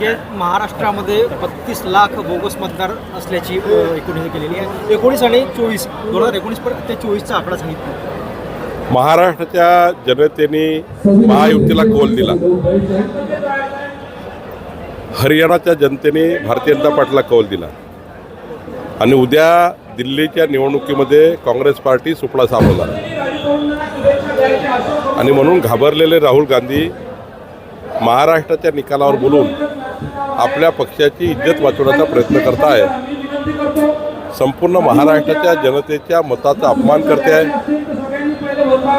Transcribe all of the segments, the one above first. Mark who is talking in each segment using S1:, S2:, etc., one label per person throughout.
S1: जे महाराष्ट्रामध्ये बत्तीस लाख बोगस मतदार असल्याची एकोणीस एकूण केलेली आहे. एकोणीस आणि चोवीस दोन हजार एकोणीस पर्यंत ते चोवीसचा आकडा सांगितला.
S2: महाराष्ट्राच्या जनतेने महायुतीला कौल दिला. हरियाणाच्या जनतेने भारतीय जनता पार्टीला कौल दिला. आणि उद्या दिल्लीच्या निवडणुकीमध्ये काँग्रेस पार्टी सुपडा सावरणार आणि म्हणून घाबरलेले राहुल गांधी महाराष्ट्राच्या निकालावर बोलून आपल्या पक्षाची इज्जत वाचवण्याचा प्रयत्न करत आहे संपूर्ण महाराष्ट्राच्या जनतेच्या मताचा अपमान करते आहे.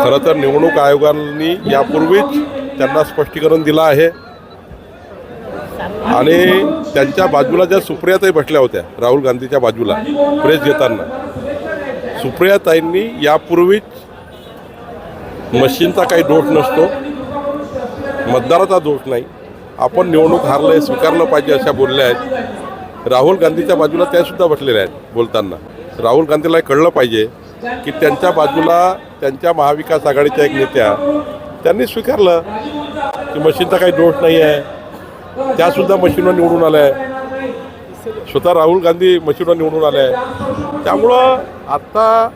S2: खरं तर निवडणूक आयोगांनी यापूर्वीच त्यांना स्पष्टीकरण दिलं आहे. आणि त्यांच्या बाजूला ज्या सुप्रियाताई बसल्या होत्या राहुल गांधीच्या बाजूला प्रेस घेताना सुप्रियाताईंनी यापूर्वीच मशीनचा काही दोष नसतो. मतदाराचा दोष नाही. आपण निवडणूक हारलं आहे स्वीकारलं पाहिजे अशा बोलल्या आहेत. राहुल गांधीच्या बाजूला त्यासुद्धा बसलेल्या आहेत बोलताना. राहुल गांधीला हे कळलं पाहिजे की त्यांच्या बाजूला त्यांच्या महाविकास आघाडीच्या एक नेत्या त्यांनी स्वीकारलं की मशीनचा काही दोष नाही आहे त्यासुद्धा मशीनवर निवडून आल्या आहे स्वतः राहुल गांधी मशीनवर निवडून आले आहे त्यामुळं आत्ता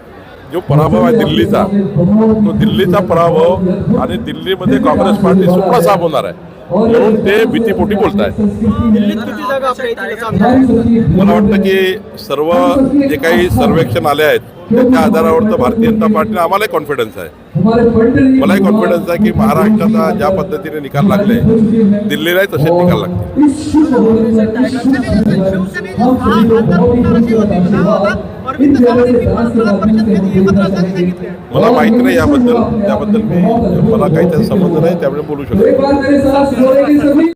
S2: जो पराभव आहे दिल्लीचा तो दिल्लीचा पराभव आणि दिल्लीमध्ये काँग्रेस पार्टी सुपडा होणार आहे. म्हणून ते भीतीपोटी बोलत आहेत? मला वाटतं की सर्व जे काही सर्वेक्षण आले आहेत त्याच्या आधारावर तर भारतीय जनता पार्टीने आम्हालाही कॉन्फिडन्स आहे. मलाही कॉन्फिडन्स आहे की महाराष्ट्राचा ज्या पद्धतीने निकाल लागले दिल्लीलाही तसेच निकाल लागले मला माहिती नाही याबद्दल त्याबद्दल मी मला काही त्याचा संबंध नाही त्यामुळे बोलू शकतो